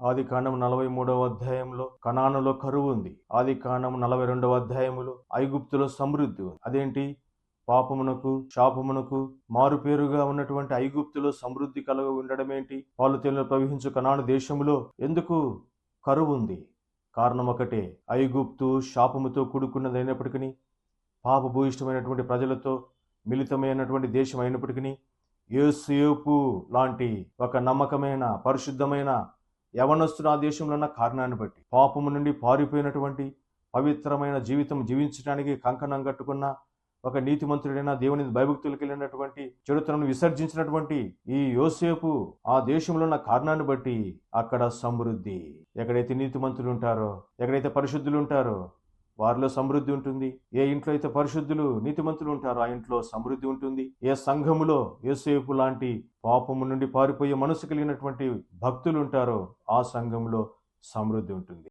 ఆది కాండం నలభై మూడవ అధ్యాయంలో కణానులో కరువు ఉంది. ఆది కాండం నలభై రెండవ అధ్యాయములో ఐగుప్తులో సమృద్ధి ఉంది. అదేంటి? పాపమునకు శాపమునకు మారుపేరుగా ఉన్నటువంటి ఐగుప్తులో సమృద్ధి కలగ ఉండడం ఏంటి? పాలు తేలిన ప్రవహించు కనాను దేశములో ఎందుకు కరువు ఉంది? కారణం ఒకటే. ఐగుప్తు శాపముతో కూడుకున్నదైనప్పటికీ పాపభూయిష్టమైనటువంటి ప్రజలతో మిళితమైనటువంటి దేశం అయినప్పటికీ యోసేపు లాంటి ఒక నమ్మకమైన పరిశుద్ధమైన యవనస్తుడు ఆ దేశంలో ఉన్న కారణాన్ని బట్టి పాపము నుండి పారిపోయినటువంటి పవిత్రమైన జీవితం జీవించడానికి కంకణం కట్టుకున్న ఒక నీతిమంతుడైన దేవుని భయభక్తులకు వెళ్ళినటువంటి చరిత్రను విసర్జించినటువంటి ఈ యోసేపు ఆ దేశంలో ఉన్న కారణాన్ని బట్టి అక్కడ సమృద్ధి. ఎక్కడైతే నీతిమంతులు ఉంటారో ఎక్కడైతే పరిశుద్ధులు ఉంటారో వారిలో సమృద్ధి ఉంటుంది. ఏ ఇంట్లో అయితే పరిశుద్ధులు నీతిమంతులు ఉంటారో ఆ ఇంట్లో సమృద్ధి ఉంటుంది. ఏ సంఘములో ఏసేపు లాంటి పాపము నుండి పారిపోయే మనసు కలిగినటువంటి భక్తులు ఉంటారో ఆ సంఘంలో సమృద్ధి ఉంటుంది.